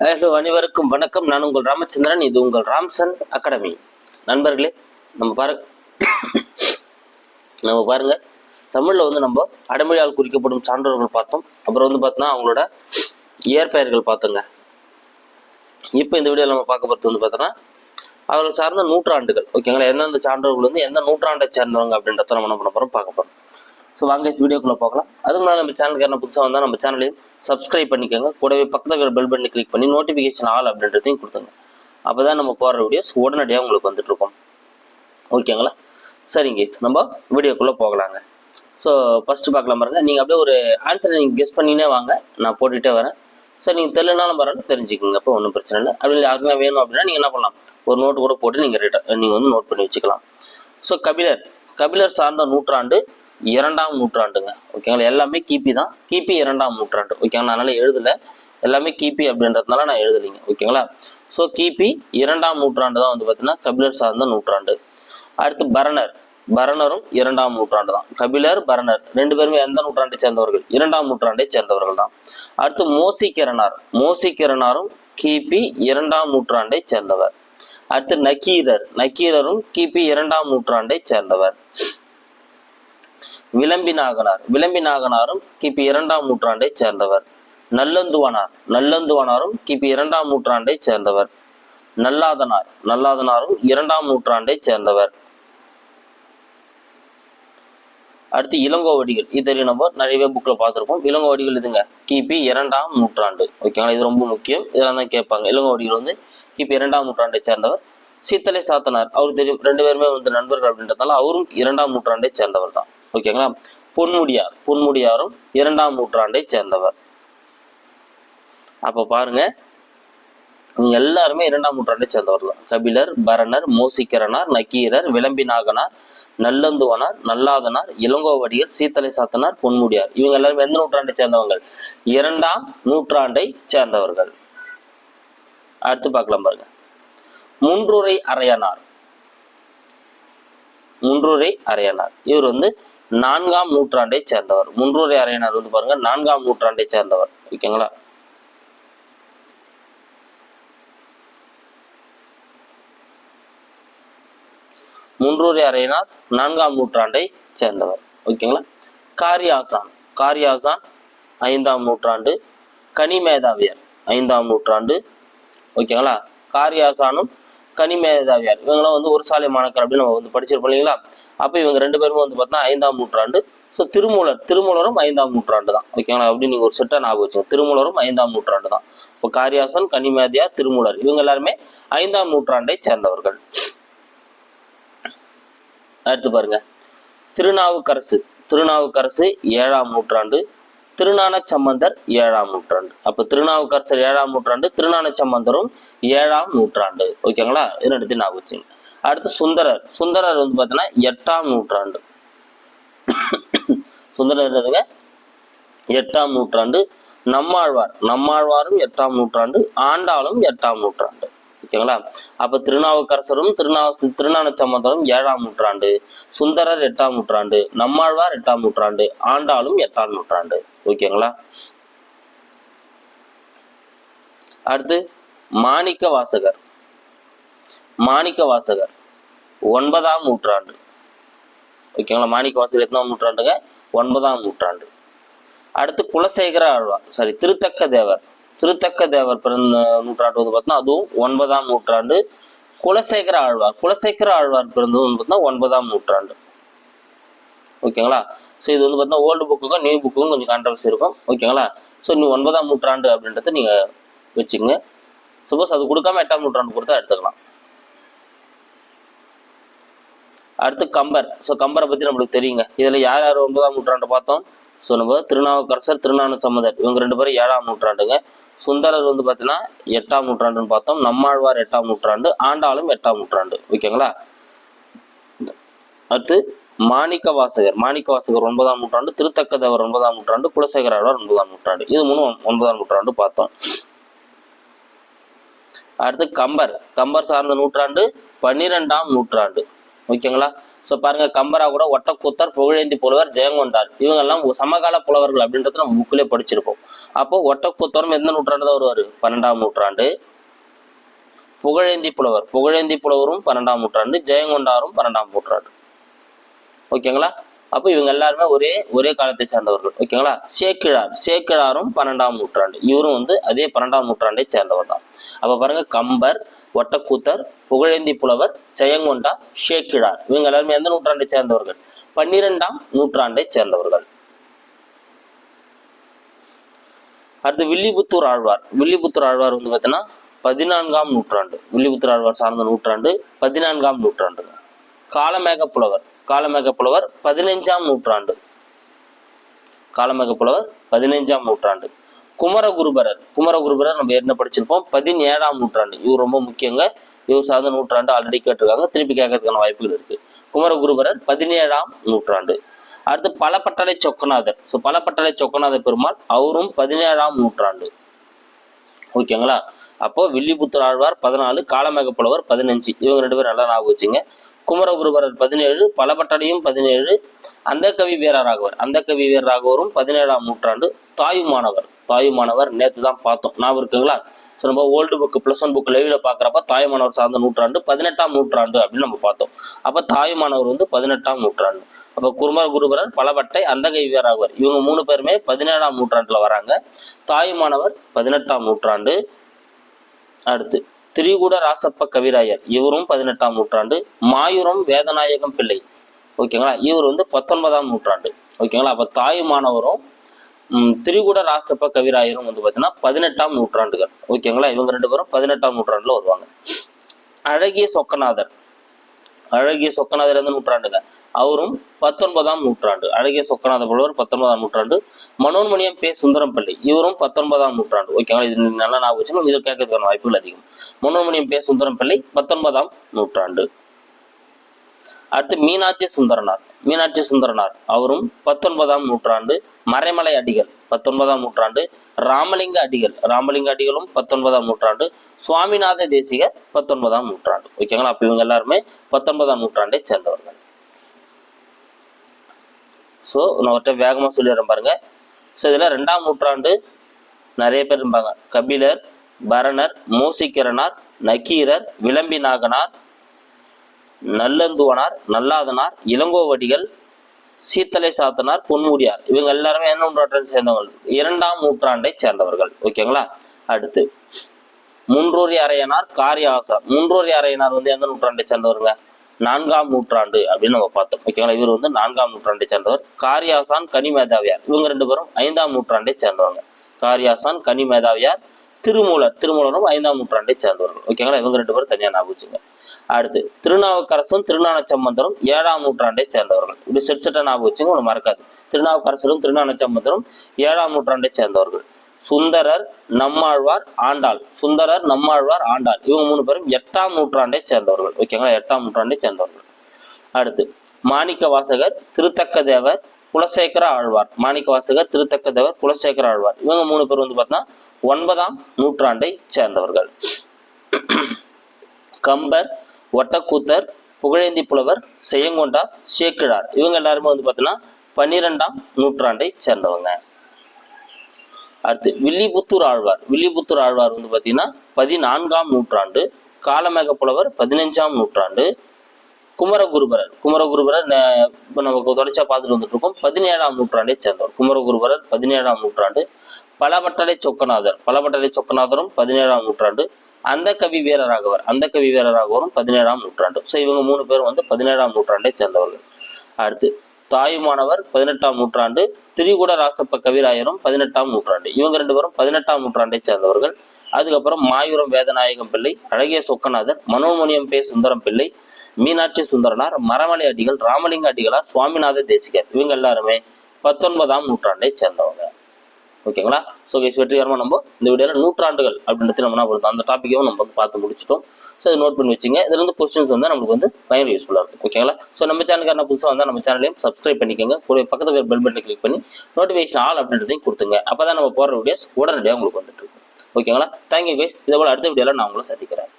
Hello அனைவருக்கும் வணக்கம். நான் உங்கள் ராமச்சந்திரன் இது உங்கள் ராம்சன் அகாடமி. நண்பர்களே நம்ம பாரு நம்ம பாருங்க. தமிழ்ல வந்து நம்ம அடைமொழியால் குறிக்கப்படும் சான்றோர்கள் பார்த்தோம். அப்புறம் வந்து பார்த்தோன்னா அவங்களோட இயற்பெயர்கள் பார்த்தோங்க. இப்போ இந்த வீடியோவில் நம்ம பார்க்க போகிறது வந்து பார்த்தோன்னா அவர்கள் சார்ந்த நூற்றாண்டுகள். ஓகேங்களா? எந்தெந்த சான்றோர்கள் வந்து எந்த நூற்றாண்டை சேர்ந்தவங்க அப்படின்றத நம்ம என்ன பண்ண போகிறோம் பார்க்க போகிறோம் ஸோ வாங்க வீடியோக்குள்ளே பார்க்கலாம் அதுக்கு முன்னாடி நம்ம சேனலுக்கு என்ன புதுசாக வந்தால் நம்ம சேனலையும் சப்ஸ்கிரைப் பண்ணிக்கோங்க. கூடவே பக்கத்தில் இருக்கிற பெல் பட்டனை கிளிக் பண்ணி நோட்டிஃபிகேஷன் ஆல் அப்படின்றதையும் கொடுத்துங்க அப்போ தான் நம்ம போடுற வீடியோஸ் உடனடியாக உங்களுக்கு வந்துட்ருக்கோம் ஓகேங்களா சரிங்க நம்ம வீடியோக்குள்ளே போகலாங்க. ஸோ ஃபஸ்ட்டு பார்க்கலாம் பாருங்கள் நீங்கள் அப்படியே ஒரு ஆன்சரை நீங்கள் கெஸ் பண்ணினே வாங்க. நான் போட்டுகிட்டே வரேன். சரி நீங்கள் தெரியலனாலும் பரவாயில்ல தெரிஞ்சுக்கோங்க. அப்போ ஒன்றும் பிரச்சனை இல்லை. அப்படி யாருக்குமே வேணும் அப்படின்னா நீங்கள் என்ன பண்ணலாம்? ஒரு நோட்டு கூட போட்டு நீங்கள் ரிட்ட நீங்கள் வந்து நோட் பண்ணி வச்சுக்கலாம். ஸோ கபிலர். கபிலர் சார்ந்த நூற்றாண்டு இரண்டாம் நூற்றாண்டுங்க. ஓகேங்களா எல்லாமே கிபி தான். கிபி இரண்டாம் நூற்றாண்டு. ஓகேங்களா அதனால எழுதலை. எல்லாமே கிபி அப்படின்றதுனால நான் எழுதலைங்க. ஓகேங்களா ஸோ கிபி இரண்டாம் நூற்றாண்டு தான் வந்து பார்த்தீங்கன்னா கபிலர் சார்ந்த நூற்றாண்டு. அடுத்து பரணர். பரணரும் இரண்டாம் நூற்றாண்டு தான். கபிலர் பரணர். ரெண்டு பேருமே எந்த நூற்றாண்டை சேர்ந்தவர்கள்? இரண்டாம் நூற்றாண்டை சேர்ந்தவர்கள் தான். அடுத்து மோசிக்கிரனார். மோசிக்கிரனாரும் கிபி இரண்டாம் நூற்றாண்டை சேர்ந்தவர். அடுத்து நக்கீரர். நக்கீரரும் கிபி இரண்டாம் நூற்றாண்டை சேர்ந்தவர். விளம்பினாகனார். விளம்பினாகனாரும் கிபி இரண்டாம் நூற்றாண்டை சேர்ந்தவர். நல்லந்துவனார். நல்லந்துவனாரும் கிபி இரண்டாம் நூற்றாண்டை சேர்ந்தவர். நல்லாதனார். நல்லாதனாரும் இரண்டாம் நூற்றாண்டை சேர்ந்தவர். அடுத்து இளங்கோவடிகள். இது நம்ம நிறையவே புக்கில் பார்த்துருப்போம். இளங்கோவடிகள் இதுங்க. கிபி இரண்டாம் நூற்றாண்டு. ஓகேங்களா? இது ரொம்ப முக்கியம். இதெல்லாம் தான் கேட்பாங்க. இளங்கோவடிகள் வந்து கிபி இரண்டாம் நூற்றாண்டை சேர்ந்தவர். சீத்தலை சாத்தனார். அவர் தெரியும். ரெண்டு பேருமே வந்து நண்பர்கள் அப்படின்றதால அவரும் இரண்டாம் நூற்றாண்டை சேர்ந்தவர் தான். ஓகேங்களா? பொன்முடியார். பொன்முடியாரும் இரண்டாம் நூற்றாண்டை சேர்ந்தவர். அப்ப பாருங்க இவங்க எல்லாருமே இரண்டாம் நூற்றாண்டை சேர்ந்தவர் தான். கபிலர் பரணர் மோசிக்கரனார் நக்கீரர் விளம்பிநாகனார் நல்லந்துவனார் நல்லாதனார் இளங்கோவடிகள் சீத்தலை சாத்தனார் பொன்முடியார். இவங்க எல்லாருமே எந்த நூற்றாண்டை சேர்ந்தவங்க? இரண்டாம் நூற்றாண்டை சேர்ந்தவர்கள். அடுத்து பார்க்கலாம் பாருங்க. முன்றுரை அரையனார் முன்றுரை அரையனார் இவர் வந்து நான்காம் நூற்றாண்டை சேர்ந்தவர். முன்றுரை அரையனார் வந்து பாருங்க நான்காம் நூற்றாண்டை சேர்ந்தவர். ஓகேங்களா? முன்றூரை அரையனார் நான்காம் நூற்றாண்டை சேர்ந்தவர். ஓகேங்களா? காரியாசான். காரியாசான் ஐந்தாம் நூற்றாண்டு. கனிமேதாவியர் ஐந்தாம் நூற்றாண்டு. ஓகேங்களா? காரியாசானும் கனிமேதாவியார் இவங்களாம் வந்து ஒரு சாலை மாணக்கர் அப்படின்னு நம்ம வந்து படிச்சிருப்போம் இல்லைங்களா? அப்போ இவங்க ரெண்டு பேரும் வந்து பார்த்தீங்கன்னா ஐந்தாம் நூற்றாண்டு. ஸோ திருமூலர் திருமூலரும் ஐந்தாம் நூற்றாண்டு தான் ஓகேங்களா அப்படி நீங்கள் ஒரு செட்டாக ஞாபகம் வச்சுங்க திருமூலரும் ஐந்தாம் நூற்றாண்டு தான் இப்போ காரியாசன் கனிமேதியா திருமூலர் இவங்க எல்லாருமே ஐந்தாம் நூற்றாண்டை சேர்ந்தவர்கள். அடுத்து பாருங்க. திருநாவுக்கரசு. திருநாவுக்கரசு ஏழாம் நூற்றாண்டு. திருநான சம்பந்தர் ஏழாம் நூற்றாண்டு. அப்ப திருநாவுக்கரசர் ஏழாம் நூற்றாண்டு திருநான சம்பந்தரும் ஏழாம் நூற்றாண்டு. ஓகேங்களா? இது எடுத்து வச்சுங்க அடுத்து சுந்தரர். சுந்தரர் வந்து பார்த்தீங்கன்னா எட்டாம் நூற்றாண்டு. சுந்தரர் எட்டாம் நூற்றாண்டு நம்மாழ்வார். நம்மாழ்வாரும் எட்டாம் நூற்றாண்டு ஆண்டாளும் எட்டாம் நூற்றாண்டு. ஓகேங்களா? அப்ப திருநாவுக்கரசரும் திருநாவு திருநான சம்பந்தரும் ஏழாம் நூற்றாண்டு. சுந்தரர் எட்டாம் நூற்றாண்டு நம்மாழ்வார் எட்டாம் நூற்றாண்டு ஆண்டாளும் எட்டாம் நூற்றாண்டு. ஓகேங்களா? அடுத்து மாணிக்க வாசகர். மாணிக்க வாசகர் ஒன்பதாம் நூற்றாண்டு. ஓகேங்களா? மாணிக்க வாசகர் எத்தனாம் நூற்றாண்டுங்க? ஒன்பதாம் நூற்றாண்டு. அடுத்து குலசேகர ஆழ்வார் சாரி திருத்தக்க தேவர். திருத்தக்க தேவர் பிறந்த நூற்றாண்டு வந்து பார்த்தோம்னா அதுவும் ஒன்பதாம் நூற்றாண்டு. குலசேகர ஆழ்வார் குலசேகர ஆழ்வார் பிறந்தது வந்து பார்த்தோம்னா ஒன்பதாம் நூற்றாண்டு. ஓகேங்களா? ஸோ இது வந்து பார்த்தீங்கன்னா ஓல்டு புக்குக்கும் நியூ புக்குக்கும் கொஞ்சம் கான்ட்ரவர்சி இருக்கும். ஓகேங்களா ஸோ இன்னும் ஒன்பதாம் நூற்றாண்டு அப்படின்றத நீங்கள் வச்சுக்கோங்க. சப்போஸ் அது கொடுக்காம எட்டாம் நூற்றாண்டு கொடுத்தா எடுத்துக்கலாம். அடுத்து கம்பர். ஸோ கம்பரை பற்றி நம்மளுக்கு தெரியுங்க. இதில் யார் யார் ஒன்பதாம் நூற்றாண்டு பார்த்தோம்? ஸோ நம்ம திருநாவுக்கரசர் திருநான சம்மதர் இவங்க ரெண்டு பேரும் ஏழாம் நூற்றாண்டுங்க. சுந்தரர் வந்து பார்த்தீங்கன்னா எட்டாம் நூற்றாண்டுன்னு பார்த்தோம். நம்மாழ்வார் எட்டாம் நூற்றாண்டு ஆண்டாளும் எட்டாம் நூற்றாண்டு. ஓகேங்களா அடுத்து மாணிக்க வாசகர் மாணிக்க வாசகர் ஒன்பதாம் நூற்றாண்டு திருத்தக்கதவர் ஒன்பதாம் நூற்றாண்டு குலசேகர ஒன்பதாம் நூற்றாண்டு. இது மூணு ஒன்பதாம் நூற்றாண்டு பார்த்தோம். அடுத்து கம்பர். கம்பர் சார்ந்த நூற்றாண்டு பன்னிரெண்டாம் நூற்றாண்டு. ஓகேங்களா? ஸோ பாருங்க கம்பரா கூட ஒட்டக்கூத்தர் புகழேந்தி புலவர் ஜெயங்கொண்டார். இவங்கெல்லாம் சமகால புலவர்கள் அப்படின்றது நம்ம புக்கிலே படிச்சிருப்போம். அப்போ ஒட்டக்கூத்தரும் எந்த நூற்றாண்டு தான் வருவார்? பன்னெண்டாம் நூற்றாண்டு. புகழேந்தி புலவர். புகழேந்தி புலவரும் பன்னெண்டாம் நூற்றாண்டு. ஜெயங்கொண்டாரும் பன்னெண்டாம் நூற்றாண்டு. ஓகேங்களா? அப்போ இவங்க எல்லாருமே ஒரே ஒரே காலத்தை சேர்ந்தவர்கள். ஓகேங்களா? சேக்கிழார். சேக்கிழாரும் பன்னெண்டாம் நூற்றாண்டு. இவரும் வந்து அதே பன்னெண்டாம் நூற்றாண்டை சேர்ந்தவர் தான். அப்போ பாருங்க கம்பர் ஒட்டக்கூத்தர் புகழேந்தி புலவர் ஜெயங்கொண்டா ஷேக்கிழார் இவங்க எல்லாருமே எந்த நூற்றாண்டை சேர்ந்தவர்கள்? பன்னிரெண்டாம் நூற்றாண்டை சேர்ந்தவர்கள். அடுத்து வில்லிபுத்தூர் ஆழ்வார். வில்லிபுத்தூர் ஆழ்வார் வந்து பார்த்தீங்கன்னா பதினான்காம் நூற்றாண்டு. வில்லிபுத்தூர் ஆழ்வார் சார்ந்த நூற்றாண்டு பதினான்காம் நூற்றாண்டு. காலமேக புலவர் காலமேக புலவர் பதினைஞ்சாம் நூற்றாண்டு. காலமேக புலவர் பதினைஞ்சாம் நூற்றாண்டு. குமரகுருபரர் குமரகுருபரர் நம்ம என்ன படிச்சிருப்போம். பதினேழாம் நூற்றாண்டு. இவர் ரொம்ப முக்கியங்க. இவர் சார்ந்த நூற்றாண்டு ஆல்ரெடி கேட்டிருக்காங்க. திருப்பி கேட்கறதுக்கான வாய்ப்புகள் இருக்கு. குமரகுருபரர் பதினேழாம் நூற்றாண்டு. அடுத்து பலப்பட்டளை சொக்கநாதர். ஸோ பலப்பட்டளை சொக்கநாதர் பெருமாள் அவரும் பதினேழாம் நூற்றாண்டு. ஓகேங்களா அப்போ வில்லிபுத்தூர் ஆழ்வார் பதினாலு காலமேக புலவர் பதினஞ்சு. இவங்க ரெண்டு பேரும் நல்லா ஞாபகம் வச்சுங்க. குமரகுருபரர் பதினேழு பலபட்டடையும் பதினேழு அந்த கவி வீரராகவர். அந்த கவி வீரராகவரும் பதினேழாம் நூற்றாண்டு தாயுமானவர். தாயுமானவர் நேற்று தான் பார்த்தோம். ஞாபகம் இருக்குங்களா? ஸோ நம்ம old book plus one book லெவியில் பார்க்குறப்ப தாயுமானவர் சார்ந்த நூற்றாண்டு பதினெட்டாம் நூற்றாண்டு அப்படின்னு நம்ம பார்த்தோம். அப்போ தாயுமானவர் வந்து பதினெட்டாம் நூற்றாண்டு. அப்போ குருமர குருபரர் பலவட்டை அந்தகை வீரராகவர் இவங்க மூணு பேருமே பதினேழாம் நூற்றாண்டில் வராங்க. தாயுமானவர் பதினெட்டாம் நூற்றாண்டு. அடுத்து திரிகூட ராசப்ப கவிராயர். இவரும் பதினெட்டாம் நூற்றாண்டு. மாயூரம் வேதநாயகம் பிள்ளை. ஓகேங்களா? இவர் வந்து பத்தொன்பதாம் நூற்றாண்டு. ஓகேங்களா? அப்போ தாயுமானவரும் திரிகூட ராசப்ப கவிராயரும் வந்து பார்த்தீங்கன்னா பதினெட்டாம் நூற்றாண்டுகள். ஓகேங்களா? இவங்க ரெண்டு பேரும் பதினெட்டாம் நூற்றாண்டில் வருவாங்க. அழகிய சொக்கநாதர். அழகிய சொக்கநாதர் எந்த நூற்றாண்டுங்க? அவரும் பத்தொன்பதாம் நூற்றாண்டு அழகிய சொக்கநாத புலவர் பத்தொன்பதாம் நூற்றாண்டு மனோன்மணியம் பே சுந்தரம்பள்ளி இவரும் பத்தொன்பதாம் நூற்றாண்டு. ஓகேங்களா இது நல்லா ஞாபகம் வச்சுக்கணும். இது கேட்கறதுக்கான வாய்ப்புகள் அதிகம். மனோன்மணியம் பே சுந்தரம்பள்ளி பத்தொன்பதாம் நூற்றாண்டு. அடுத்து மீனாட்சி சுந்தரனார். மீனாட்சி சுந்தரனார். அவரும் பத்தொன்பதாம் நூற்றாண்டு மறைமலை அடிகள் பத்தொன்பதாம் நூற்றாண்டு ராமலிங்க அடிகள் ராமலிங்க அடிகளும் பத்தொன்பதாம் நூற்றாண்டு சுவாமிநாத தேசிகர் பத்தொன்பதாம் நூற்றாண்டு. ஓகேங்களா அப்போ இவங்க எல்லாருமே பத்தொன்பதாம் நூற்றாண்டை சேர்ந்தவர்கள். ஸோ நான் ஒருத்த வேகமாக சொல்லிடுறேன் பாருங்க. ஸோ இதில் ரெண்டாம் நூற்றாண்டு நிறைய பேர் இருப்பாங்க. கபிலர் பரணர் மூசிக்கிறனார் நக்கீரர் விளம்பி நாகனார் நல்லந்துவனார் நல்லாதனார் இளங்கோவடிகள் சீத்தலை சாத்தனார் பொன்முடியார். இவங்க எல்லாருமே என்ன நூற்றாண்டை சேர்ந்தவர்கள்? இரண்டாம் நூற்றாண்டை சேர்ந்தவர்கள். ஓகேங்களா? அடுத்து. முன்றோரி அரையனார் காரியாசார் முன்றோரி அரையனார் வந்து எந்த நூற்றாண்டை சேர்ந்தவருங்க? நான்காம் நூற்றாண்டு அப்படின்னு நம்ம பார்த்தோம். ஓகேங்களா இவர் வந்து நான்காம் நூற்றாண்டை சேர்ந்தவர். காரியாசான் கனிமேதாவியார். இவங்க ரெண்டு பேரும் ஐந்தாம் நூற்றாண்டை சேர்ந்தவங்க. காரியாசான் கனிமேதாவியார் திருமூலர். திருமூலரும் ஐந்தாம் நூற்றாண்டை சேர்ந்தவர்கள். ஓகேங்களா இவங்க ரெண்டு பேரும் தனியாக ஞாபகம் வச்சுங்க. அடுத்து திருநாவுக்கரசும் திருஞான சம்பந்தரும் ஏழாம் நூற்றாண்டை சேர்ந்தவர்கள். இப்படி செட் செட்டா ஞாபகம் வச்சுங்க ஒன்று மறக்காது. திருநாவுக்கரசரும் திருஞான சம்பந்தரும் ஏழாம் நூற்றாண்டை சேர்ந்தவர்கள். சுந்தரர் நம்மாழ்வார் ஆண்டாள். சுந்தரர் நம்மாழ்வார் ஆண்டாள். இவங்க மூணு பேரும் எட்டாம் நூற்றாண்டை சேர்ந்தவர்கள். ஓகேங்களா? எட்டாம் நூற்றாண்டை சேர்ந்தவர்கள். அடுத்து மாணிக்க வாசகர் திருத்தக்க தேவர் குலசேகர ஆழ்வார். மாணிக்க வாசகர் திருத்தக்க தேவர் குலசேகர ஆழ்வார். இவங்க மூணு பேர் வந்து பார்த்தீங்கன்னா ஒன்பதாம் நூற்றாண்டை சேர்ந்தவர்கள். கம்பர் ஒட்டக்கூத்தர் புகழேந்தி புலவர் செய்யங்கொண்டா சேக்கிழார். இவங்க எல்லாருமே வந்து பார்த்தீங்கன்னா பன்னிரெண்டாம் நூற்றாண்டை சேர்ந்தவங்க. அடுத்து வில்லிபுத்தூர் ஆழ்வார். வில்லிபுத்தூர் ஆழ்வார் வந்து பார்த்தீங்கன்னா பதினான்காம் நூற்றாண்டு காலமேக புலவர் பதினஞ்சாம் நூற்றாண்டு குமரகுருபரர். குமரகுருபரர் இப்போ இப்ப நமக்கு தொடர்ச்சியாக பார்த்துட்டு வந்துட்டு இருக்கோம் பதினேழாம் நூற்றாண்டை சேர்ந்தவர். குமரகுருபரர் பதினேழாம் நூற்றாண்டு பலபட்டளை சொக்கநாதர். பலபட்டளை சொக்கநாதரும் பதினேழாம் நூற்றாண்டு அந்த கவி வீரராகவர். அந்த கவி வீரராகவரும் பதினேழாம் நூற்றாண்டு. ஸோ இவங்க மூணு பேரும் வந்து பதினேழாம் நூற்றாண்டை சேர்ந்தவர்கள். அடுத்து தாயுமானவர் பதினெட்டாம் நூற்றாண்டு திரிகுட ராசப்ப கவிராயரும் பதினெட்டாம் நூற்றாண்டு. இவங்க ரெண்டு பேரும் பதினெட்டாம் நூற்றாண்டை சேர்ந்தவர்கள். அதுக்கப்புறம் மாயூரம் வேதநாயகம் பிள்ளை அழகிய சொக்கநாதர் மனோன்மணியம் பே சுந்தரம் பிள்ளை மீனாட்சி சுந்தரனார் மரமலை அடிகள் ராமலிங்க அடிகளார் சுவாமிநாத தேசிகர். இவங்க எல்லாருமே பத்தொன்பதாம் நூற்றாண்டை சேர்ந்தவங்க. ஓகேங்களா? ஸோ கேஸ் வெற்றிகரமாக நம்ம இந்த வீடியோவில் நூற்றாண்டுகள் அப்படின்றது நம்ம என்ன பண்ணுறோம் அந்த டாப்பிக்கையும் நம்ம வந்து பார்த்து முடிச்சிட்டோம். ஸோ இது நோட் பண்ணி வச்சுங்க. இதில் இருந்து கொஸ்டின்ஸ் வந்து நம்மளுக்கு வந்து பயங்கர யூஸ்ஃபுல்லாக இருக்கும். ஓகேங்களா? ஸோ நம்ம சேனலுக்கான புதுசாக வந்தால் நம்ம சேனலையும் சப்ஸ்கிரைப் பண்ணிக்கோங்க. கூட பக்கத்தில் பெல் பட்டனை கிளிக் பண்ணி நோட்டிஃபிகேஷன் ஆல் அப்படின்றதையும் கொடுத்துங்க. அப்போ தான் நம்ம போடுற வீடியோஸ் உடனடியாக உங்களுக்கு வந்துட்டு இருக்கும். ஓகேங்களா? தேங்க்யூ கைஸ் இதே போல் அடுத்த வீடியோவில் நான் உங்களை சந்திக்கிறேன்.